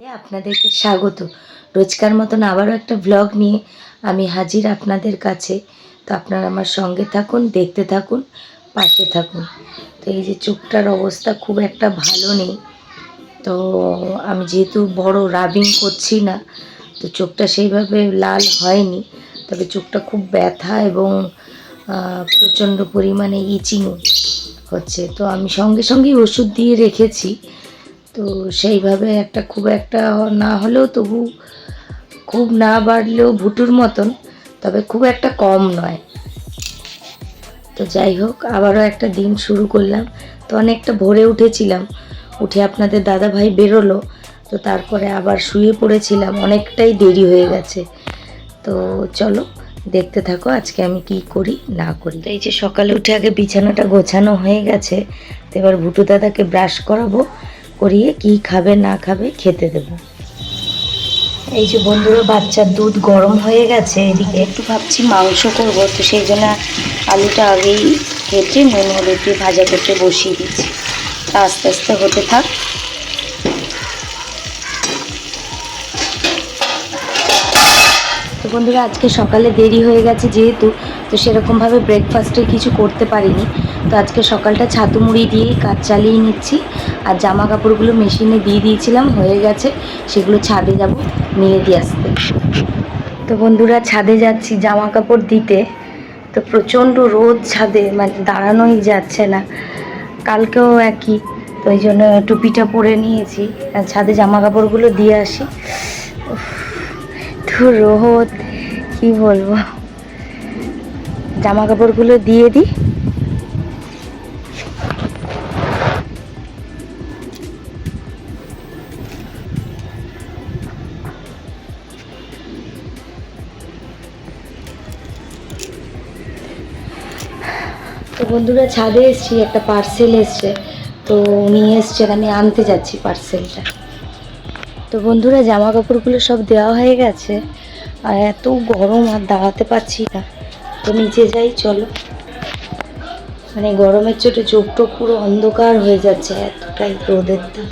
আপনাদেরকে স্বাগত। রোজকার মতন আবারও একটা ব্লগ নিয়ে আমি হাজির আপনাদের কাছে। তো আপনারা আমার সঙ্গে থাকুন, দেখতে থাকুন, পাশে থাকুন। তো এই যে চোখটার অবস্থা খুব একটা ভালো নেই। তো আমি যেহেতু বড় রাবিং করছি না, তো চোখটা সেইভাবে লাল হয়নি। তবে চোখটা খুব ব্যথা এবং প্রচণ্ড পরিমাণে ইচিং হচ্ছে। তো আমি সঙ্গে সঙ্গেই ওষুধ দিয়ে রেখেছি। তো সেইভাবে একটা খুব একটা না হলেও তবু খুব না বাড়লেও ভুটুর মতন, তবে খুব একটা কম নয়। তো যাই হোক, আবারও একটা দিন শুরু করলাম। তো অনেকটা ভোরে উঠেছিলাম, উঠে আপনাদের দাদা ভাই বেরোলো, তো তারপরে আবার শুয়ে পড়েছিলাম, অনেকটাই দেরি হয়ে গেছে। তো চলো, দেখতে থাকো আজকে আমি কি করি, না করি। এই যে সকালে উঠে আগে বিছানাটা গোছানো হয়ে গেছে, তো এবার ভুটু দাদাকে ব্রাশ করাবো। করিয়ে কি খাবে, না খাবে খেতে দেবো। এই যে বন্ধুরা, বাচ্চার দুধ গরম হয়ে গেছে, এদিকে একটু ভাবছি মাংস করব, তো সেই জন্য আলুটা আগেই কেটে নুন, হলুদ দিয়ে ভাজা করতে বসিয়ে দিচ্ছি। আস্তে আস্তে হতে থাক। বন্ধুরা, আজকে সকালে দেরি হয়ে গেছে যেহেতু, তো সেরকমভাবে ব্রেকফাস্টে কিছু করতে পারিনি। তো আজকে সকালটা ছাতু মুড়ি দিয়েই কাজ চালিয়ে নিচ্ছি। আর জামা কাপড়গুলো মেশিনে দিয়ে দিয়েছিলাম, হয়ে গেছে। সেগুলো ছাদে যাব, নিয়ে দিয়ে আসতে। তো বন্ধুরা, ছাদে যাচ্ছি জামা কাপড় দিতে। তো প্রচণ্ড রোদ ছাদে মানে দাঁড়ানোই যাচ্ছে না। কালকেও একই, তো ওই জন্য টুপিটা পরে নিয়েছি। ছাদে জামা কাপড়গুলো দিয়ে আসি। তো রোদ। কি বলব? জামা কাপড়গুলো দিয়ে দিই। বন্ধুরা, ছাদে এসছি, একটা পার্সেল এসছে। তো নিয়ে এসছেন, আমি আনতে যাচ্ছি পার্সেলটা তো বন্ধুরা জামা কাপড়গুলো সব দেওয়া হয়ে গেছে। আর এত গরম আর দাঁড়াতে পারছি না। তো নিচে যাই, চলো। মানে গরমের চোটে চোখ টোক পুরো অন্ধকার হয়ে যাচ্ছে এতটাই রোদের তাপ।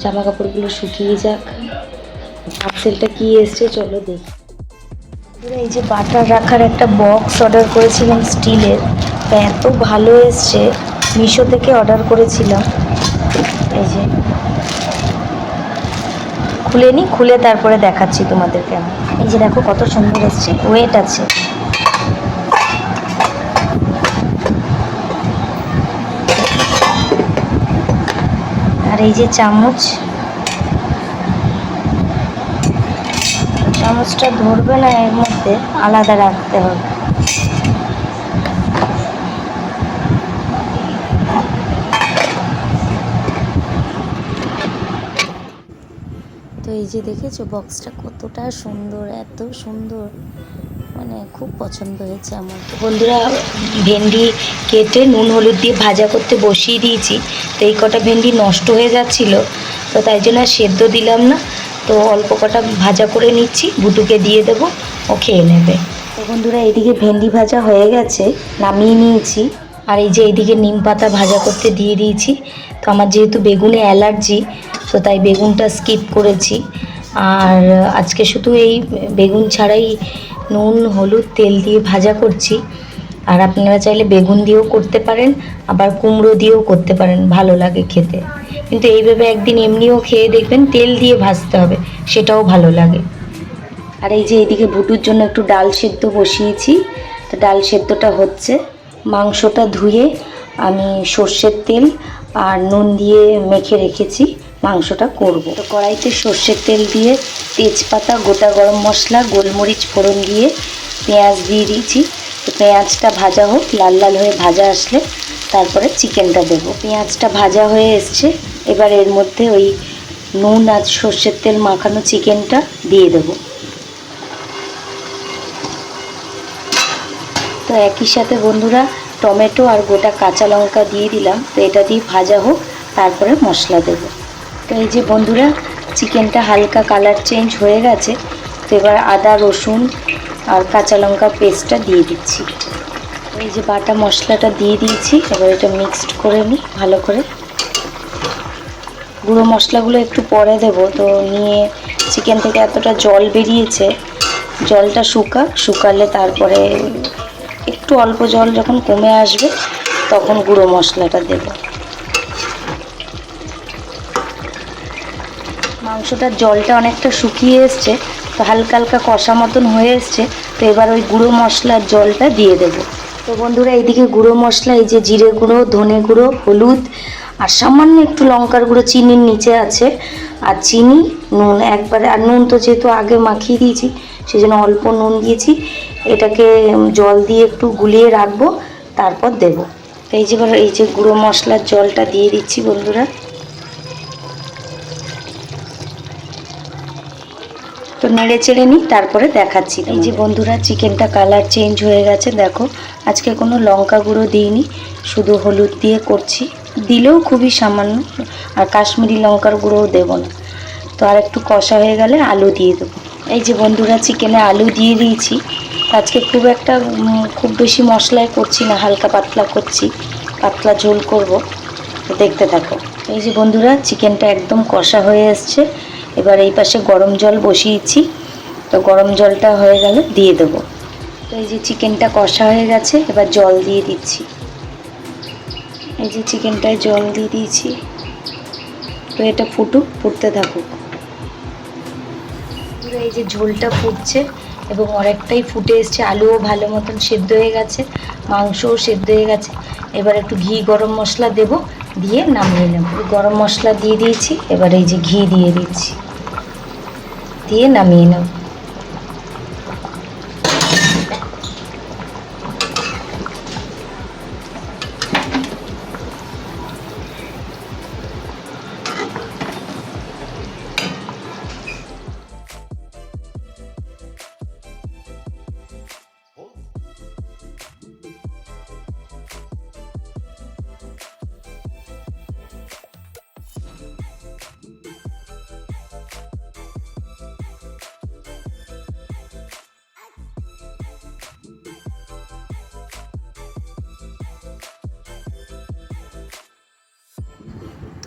জামা কাপড়গুলো শুকিয়ে যাক। পার্সেলটা কি এসছে চলো দেখি। এই যে বাটার রাখার একটা বক্স অর্ডার করেছিলাম স্টিলের। তা এত ভালো এসছে, মিশো থেকে অর্ডার করেছিলাম। এই যে। খুলে নি খুলে তারপরে দেখাচ্ছি তোমাদেরকে আমি। এই যে দেখো কত সুন্দর এসছে, ওয়েট আছে। আর এই যে চামচ, চামচটা ধরবে না এর মধ্যে, আলাদা রাখতে হবে। যে দেখেছ বক্সটা কতটা সুন্দর এত সুন্দর। মানে খুব পছন্দ হয়েছে আমার। তো বন্ধুরা ভেন্ডি কেটে নুন হলুদ দিয়ে ভাজা করতে বসিয়ে দিয়েছি। তো এই কটা ভেন্ডি নষ্ট হয়ে যাচ্ছিল তো তাই জন্য আর সেদ্ধ দিলাম না। তো অল্প কটা ভাজা করে নিচ্ছি বুটুকে দিয়ে দেবো ও খেয়ে নেবে। তো বন্ধুরা এদিকে ভেন্ডি ভাজা হয়ে গেছে নামিয়ে নিয়েছি। আর এই যে এইদিকে নিম পাতা ভাজা করতে দিয়ে দিয়েছি। তো আমার যেহেতু বেগুনে অ্যালার্জি, তো তাই বেগুনটা স্কিপ করেছি। আর আজকে শুধু এই বেগুন ছাড়াই নুন, হলুদ, তেল দিয়ে ভাজা করছি। আর আপনারা চাইলে বেগুন দিয়েও করতে পারেন, আবার কুমড়ো দিয়েও করতে পারেন, ভালো লাগে খেতে। কিন্তু এইভাবে একদিন এমনিও খেয়ে দেখবেন তেল দিয়ে ভাজতে হবে, সেটাও ভালো লাগে। আর এই যে এদিকে ভুটুর জন্য একটু ডাল সেদ্ধ বসিয়েছি, তো ডাল সেদ্ধটা হচ্ছে। মাংসটা ধুয়ে আমি সর্ষের তেল আর নুন দিয়ে মেখে রেখেছি, মাংসটা করব। তো কড়াইতে সর্ষের তেল দিয়ে তেজপাতা, গোটা গরম মশলা, গোলমরিচ ফোড়ন দিয়ে পেঁয়াজ দিয়ে দিয়েছি। তো পেঁয়াজটা ভাজা হোক, লাল লাল হয়ে ভাজা আসলে তারপরে চিকেনটা দেবো। পেঁয়াজটা ভাজা হয়ে এসছে, এবার এর মধ্যে ওই নুন আর সর্ষের তেল মাখানো চিকেনটা দিয়ে দেবো। তো একই সাথে বন্ধুরা টমেটো আর গোটা কাঁচা লঙ্কা দিয়ে দিলাম। তো এটা দিয়ে ভাজা হোক, তারপরে মশলা দেব। তো এই যে বন্ধুরা, চিকেনটা হালকা কালার চেঞ্জ হয়ে গেছে। তো এবার আদা, রসুন আর কাঁচা লঙ্কা পেস্টটা দিয়ে দিচ্ছি। এই যে বাটা মশলাটা দিয়ে দিয়েছি, এবার এটা মিক্সড করে নিই, ভালো করে। গুঁড়ো মশলাগুলো একটু পরে দেব। তো নিয়ে চিকেন থেকে এতটা জল বেরিয়েছে, জলটা শুকা, শুকালে তারপরে একটু অল্প জল যখন কমে আসবে, তখন গুঁড়ো মশলাটা দেব। মাংসটার জলটা অনেকটা শুকিয়ে এসছে, তো হালকা হালকা কষা মতন হয়ে এসছে, তো এবার ওই গুঁড়ো মশলার জলটা দিয়ে দেবো। তো বন্ধুরা, এইদিকে গুঁড়ো মশলা, এই যে জিরে গুঁড়ো, ধনে গুঁড়ো, হলুদ, আর সামান্য একটু লঙ্কার গুঁড়ো, চিনির নিচে আছে, আর চিনি, নুন, একবারে, আর নুন তো যেহেতু আগে মাখিয়ে দিয়েছি সেই জন্য অল্প নুন দিয়েছি। এটাকে জল দিয়ে একটু গুলিয়ে রাখব, তারপর দেবো। এই যে এই যে গুঁড়ো মশলার জলটা দিয়ে দিচ্ছি বন্ধুরা। তো নেড়ে চেড়ে নিই, তারপরে দেখাচ্ছি। এই যে বন্ধুরা, চিকেনটা কালার চেঞ্জ হয়ে গেছে, দেখো। আজকে কোনো লঙ্কা গুঁড়ো দিইনি, শুধু হলুদ দিয়ে করছি। দিলেও খুবই সামান্য, আর কাশ্মীরি লঙ্কার গুঁড়োও দেবো না। তো আর একটু কষা হয়ে গেলে আলু দিয়ে দেবো। এই যে বন্ধুরা, চিকেনে আলু দিয়ে দিয়েছি। আজকে খুব একটা খুব বেশি মশলায় করছি না, হালকা পাতলা করছি, পাতলা ঝোল করব। দেখতে থাকো। এই যে বন্ধুরা, চিকেনটা একদম কষা হয়ে এসছে। এবার এই পাশে গরম জল বসিয়েছি। তো গরম জলটা হয়ে গেলে দিয়ে দেবো। তো এই যে চিকেনটা কষা হয়ে গেছে, এবার জল দিয়ে দিচ্ছি। এই যে চিকেনটায় জল দিয়ে দিয়েছি। তো এটা ফুটুক, ফুটতে থাকুক। এই যে ঝোলটা ফুটছে। এবং অনেকটাই ফুটে এসছে, আলুও ভালো মতন সেদ্ধ হয়ে গেছে, মাংসও সেদ্ধ হয়ে গেছে। এবার একটু ঘি, গরম মশলা দেব, দিয়ে নামিয়ে নেব। গরম মশলা দিয়ে দিয়েছি, এবার এই যে ঘি দিয়ে দিচ্ছি। দিয়ে নামিয়ে নেব।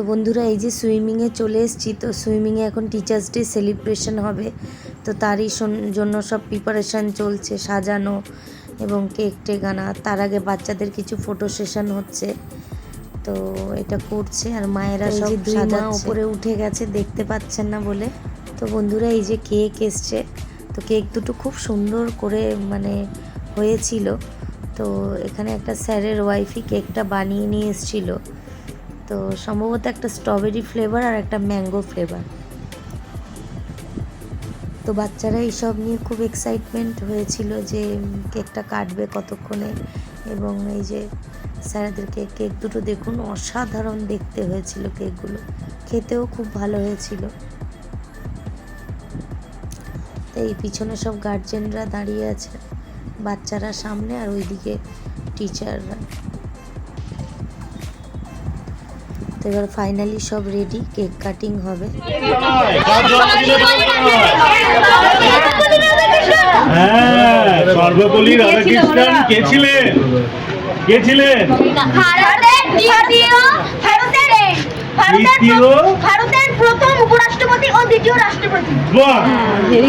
তো বন্ধুরা এই যে সুইমিংয়ে চলে এসেছি তো সুইমিংয়ে এখন টিচার্স ডে সেলিব্রেশন হবে। তো তারই জন্য সব প্রিপারেশান চলছে সাজানো এবং কেক টেক আনা। তার আগে বাচ্চাদের কিছু ফটো সেশন হচ্ছে। তো এটা করছে আর মায়েরা সব মা উপরে উঠে গেছে দেখতে পাচ্ছেন না বলে। তো বন্ধুরা এই যে কেক এসছে। তো কেক দুটো খুব সুন্দর করে মানে হয়েছিল। তো এখানে একটা স্যারের ওয়াইফই কেকটা বানিয়ে নিয়ে এসেছিল। তো সম্ভবত একটা স্ট্রবেরি ফ্লেভার আর একটা ম্যাঙ্গো ফ্লেভার তো বাচ্চারা এইসব নিয়ে খুব এক্সাইটমেন্ট হয়েছিল যে কেকটা কাটবে কতক্ষণে এবং এই যে স্যারদেরকে কেক দুটো দেখুন অসাধারণ দেখতে হয়েছিল কেকগুলো। খেতেও খুব ভালো হয়েছিল। তো এই পিছনে সব গার্জেনরা দাঁড়িয়ে আছে, বাচ্চারা সামনে আর ওইদিকে টিচাররা এবার ফাইনালি সব রেডি কেক কাটিং হবে। হ্যাঁ সর্বপল্লী রাধাকৃষ্ণন কে ছিলেন? কে ছিলেন? ভারতের দ্বিতীয় ভারতের ভারতের দ্বিতীয়? প্র- ভারতের প্রথম উপরাষ্ট্রপতি ও দ্বিতীয় রাষ্ট্রপতি। বাহ!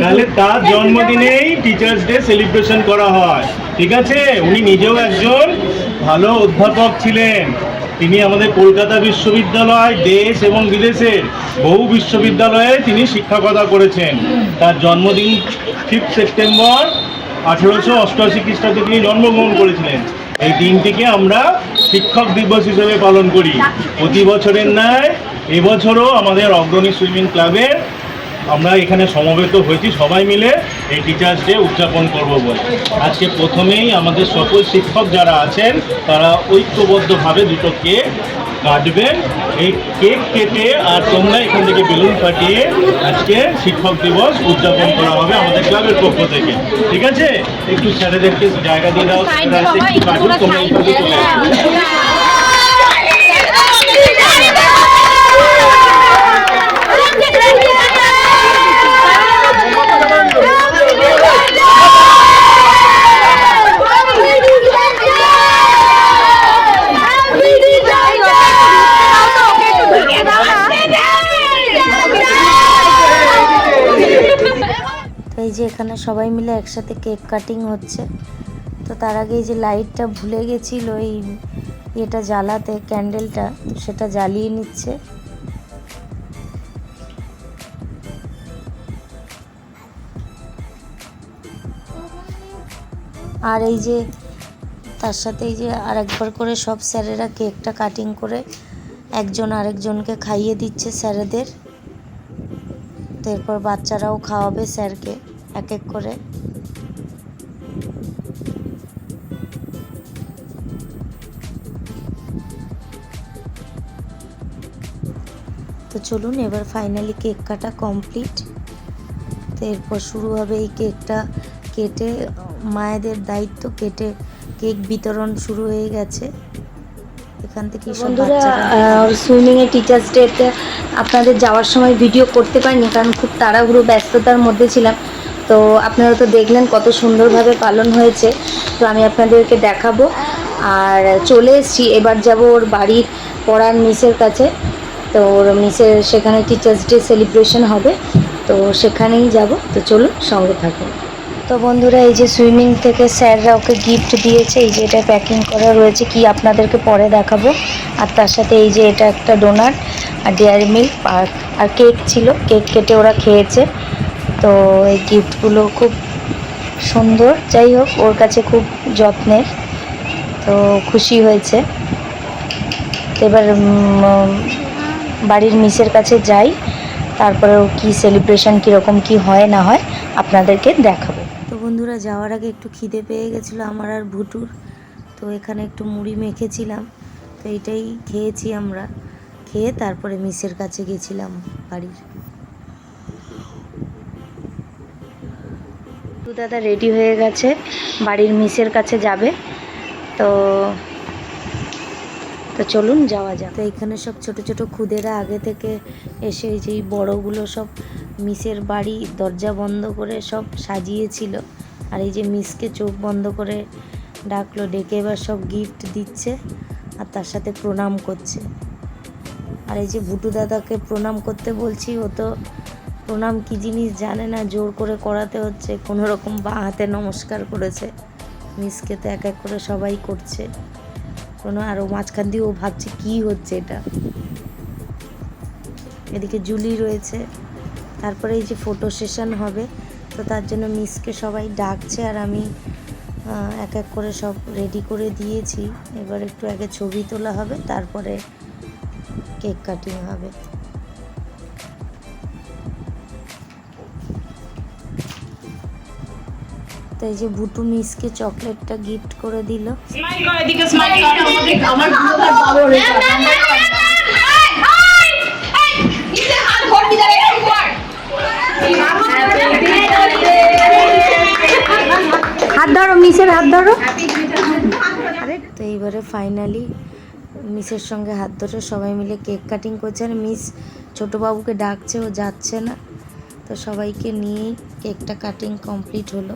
তাহলে তার জন্মদিনেই টিচার্স ডে সেলিব্রেশন করা হয়। ঠিক আছে? উনি নিজেও একজন ভালো অধ্যাপক ছিলেন। তিনি আমাদের কলকাতা বিশ্ববিদ্যালয় দেশ এবং বিদেশের বহু বিশ্ববিদ্যালয়ে তিনি শিক্ষকতা করেছেন। তার জন্মদিন ফিফথ সেপ্টেম্বর আঠেরোশো অষ্টআশি খ্রিস্টাব্দে তিনি জন্মগ্রহণ করেছিলেন। এই দিনটিকে আমরা শিক্ষক দিবস হিসেবে পালন করি। প্রতি বছরের ন্যায় এবছরও আমাদের অগ্রণী সুইমিং ক্লাবের আমরা এখানে সমবেত হয়েছি সবাই মিলে এই টিচার্স ডে উদযাপন করব বলে। আজকে প্রথমেই আমাদের সকল শিক্ষক যারা আছেন তারা ঐক্যবদ্ধভাবে দুটো কেক কাটবেন। এই কেক কেটে আর তোমরা এখান থেকে বেলুন ফাটিয়ে আজকে শিক্ষক দিবস উদযাপন করা হবে আমাদের ক্লাবের পক্ষ থেকে। ঠিক আছে? একটু স্যারেদেরকে জায়গা দিয়ে দাও তোমরা এইভাবে চলে আসো। দাও না যে এখানে সবাই মিলে একসাথে কেক কাটিং হচ্ছে। তো তার আগে এই যে লাইটটা ভুলে গেছিল, এই এটা জ্বালাতে, ক্যান্ডেলটা, তো সেটা জ্বালিয়ে নিচ্ছে। আর এই যে তার সাথে এই যে আরেকবার করে সব স্যারেরা কেকটা কাটিং করে একজন আরেকজনকে খাইয়ে দিচ্ছে স্যারেদের। তো এরপর বাচ্চারাও খাওয়াবে স্যারকে। এক এক করে। তো চলুন এবার ফাইনালি কেক কাটা কমপ্লিট তো এরপর শুরু হবে এই কেকটা কেটে মায়েদের দায়িত্ব কেটে কেক বিতরণ শুরু হয়ে গেছে। এখান থেকে বন্ধুরা সুইমিংয়ে টিচার্স ডেতে আপনাদের যাওয়ার সময় ভিডিও করতে পারিনি কারণ খুব তাড়াহুড়ো ব্যস্ততার মধ্যে ছিলাম। তো আপনারা তো দেখলেন কত সুন্দরভাবে পালন হয়েছে। তো আমি আপনাদেরকে দেখাবো। আর চলে এসেছি, এবার যাব ওর বাড়ির পড়ার মিসের কাছে। তো ওর মিসের সেখানে টিচার্স ডে সেলিব্রেশন হবে। তো সেখানেই যাব। তো চলুন সঙ্গে থাকুন। তো বন্ধুরা, এই যে সুইমিং থেকে স্যাররা ওকে গিফট দিয়েছে, এই যে এটা প্যাকিং করা রয়েছে, কি আপনাদেরকে পরে দেখাবো। আর তার সাথে এই যে এটা একটা ডোনাট আর ডেয়ারি মিল্ক আর আর কেক ছিল। কেক কেটে ওরা খেয়েছে। তো এই গিফটগুলো খুব সুন্দর। যাই হোক, ওর কাছে খুব যত্নের। তো খুশি হয়েছে। এবার বাড়ির মিসের কাছে যাই। তারপরে ও কী সেলিব্রেশন কীরকম, কি হয়, না হয়, আপনাদেরকে দেখাবো। তো বন্ধুরা, যাওয়ার আগে একটু খিদে পেয়ে গেছিল আমার আর ভুটুর। তো এখানে একটু মুড়ি মেখেছিলাম। তো এইটাই খেয়েছি আমরা। খেয়ে তারপরে মিসের কাছে গেছিলাম বাড়ির। তো দাদা রেডি হয়ে গেছে, বাড়ির মিসের কাছে যাবে। তো তো চলুন যাওয়া যাক। তো এখানে সব ছোট ছোট খুদেরা আগে থেকে এসে যেই বড়গুলো সব মিসের বাড়ি দরজা বন্ধ করে সব সাজিয়েছিল। আর এই যে মিসকে চোখ বন্ধ করে ডাকলো, ডেকে এবার সব গিফট দিচ্ছে আর তার সাথে প্রণাম করছে। আর এই যে ভুটু দাদাকে প্রণাম করতে বলছি, ও তো প্রণাম, কি জিনিস জানে না, জোর করে করাতে হচ্ছে, কোনো রকম বা হাতে নমস্কার করেছে। মিসকে তো এক এক করে সবাই করছে। কোনো আরও মাঝখান দিয়ে ও ভাবছে, কি হচ্ছে এটা? এদিকে জুলি রয়েছে। তারপরে এই যে ফটো সেশন হবে, তো তার জন্য মিসকে সবাই ডাকছে আর আমি এক এক করে সব রেডি করে দিয়েছি। এবার একটু আগে ছবি তোলা হবে, তারপরে কেক কাটিং হবে। তো এই যে ভুটু মিসকে চকলেটটা গিফট করে দিল স্মাইল কর এদিকে স্মাইল কর আমাদের আমার পুরো বড় হয়ে যাবে হাত ধরো মিসের হাত ধরো তো এইবারে ফাইনালি মিসের সঙ্গে হাত ধরে সবাই মিলে কেক কাটিং করছে আর মিস ছোটোবাবুকে ডাকছে ও যাচ্ছে না তো সবাইকে নিয়েই কেকটা কাটিং কমপ্লিট হলো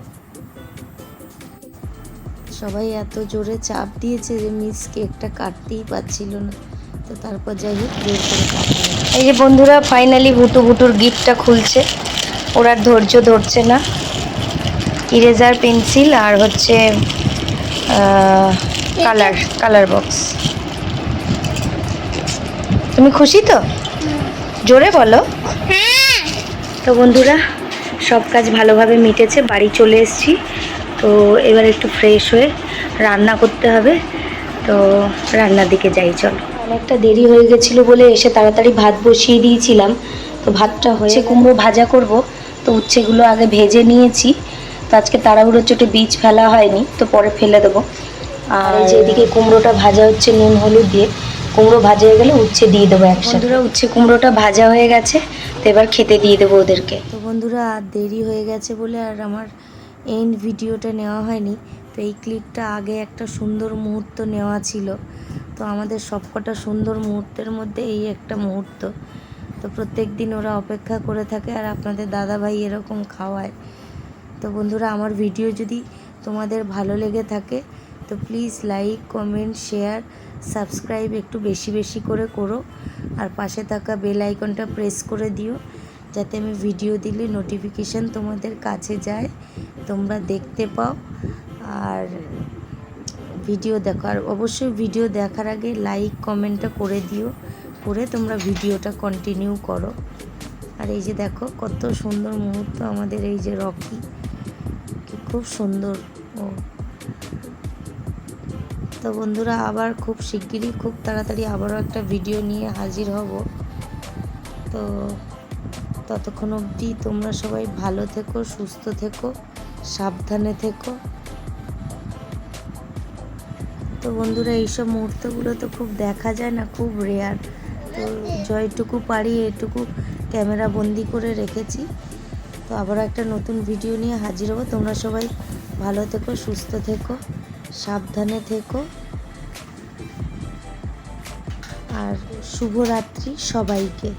সবাই এত জোরে চাপ দিয়েছে যে মিস কেকটা কাটতেই পারছিল না। তো তারপর যাই হোক বের করে এই যে বন্ধুরা ফাইনালি ভুটু ভুটুর গিফটটা খুলছে। ওরা আর ধৈর্য ধরছে না। ইরেজার পেন্সিল আর হচ্ছে কালার কালার বক্স তুমি খুশি তো? জোরে বলো। তো বন্ধুরা সব কাজ ভালোভাবে মিটেছে। বাড়ি চলে এসেছি। তো এবার একটু ফ্রেশ হয়ে রান্না করতে হবে। তো রান্নার দিকে যাই চল। অনেকটা দেরি হয়ে গেছিল বলে এসে তাড়াতাড়ি ভাত বসিয়ে দিয়েছিলাম। তো ভাতটা হয়েছে কুমড়ো ভাজা করব। তো উচ্ছেগুলো আগে ভেজে নিয়েছি। তো আজকে তাড়াহুড়োর চোটে বীজ ফেলা হয়নি তো পরে ফেলে দেবো। আর যেদিকে কুমড়োটা ভাজা হচ্ছে নুন হলুদ দিয়ে। কুমড়ো ভাজা হয়ে গেলে উচ্ছে দিয়ে দেবো একসাথে। বন্ধুরা উচ্ছে কুমড়োটা ভাজা হয়ে গেছে। তো এবার খেতে দিয়ে দেবো ওদেরকে। তো বন্ধুরা আর দেরি হয়ে গেছে বলে আর আমার এন্ড ভিডিওটা নেওয়া হয়নি, তো এই ক্লিপটা আগে একটা সুন্দর মুহূর্ত নেওয়া ছিল। তো আমাদের সবকটা সুন্দর মুহূর্তের মধ্যে এই একটা মুহূর্ত। তো প্রত্যেক দিন ওরা অপেক্ষা করে থাকে আর আপনাদের দাদা ভাই এরকম খাওয়ায়। তো বন্ধুরা, আমার ভিডিও যদি তোমাদের ভালো লেগে থাকে, তো please like comment share subscribe একটু বেশি বেশি করে করো। আর পাশে থাকা বেল আইকনটা প্রেস করে দিও। যাতে আমি ভিডিও দিলে নোটিফিকেশান তোমাদের কাছে যায়, তোমরা দেখতে পাও। আর ভিডিও দেখো, আর অবশ্যই ভিডিও দেখার আগে লাইক কমেন্টটা করে দিও, করে তোমরা ভিডিওটা কন্টিনিউ করো। আর এই যে দেখো, কত সুন্দর মুহূর্ত আমাদের এই যে রকি খুব সুন্দর। ও। তো বন্ধুরা, আবার খুব শিগগিরই, খুব তাড়াতাড়ি আবারও একটা ভিডিও নিয়ে হাজির হব। তো ততক্ষণ অবধি তোমরা সবাই ভালো থেকো, সুস্থ থেকো, সাবধানে থেকো। তো বন্ধুরা, এইসব মুহূর্তগুলো তো খুব দেখা যায় না, খুব রেয়ার তো জয়টুকু পারি এটুকু ক্যামেরা বন্দি করে রেখেছি। তো আবার একটা নতুন ভিডিও নিয়ে হাজির হব। তোমরা সবাই ভালো থেকো, সুস্থ থেকো, সাবধানে থেকো। আর শুভরাত্রি সবাইকে।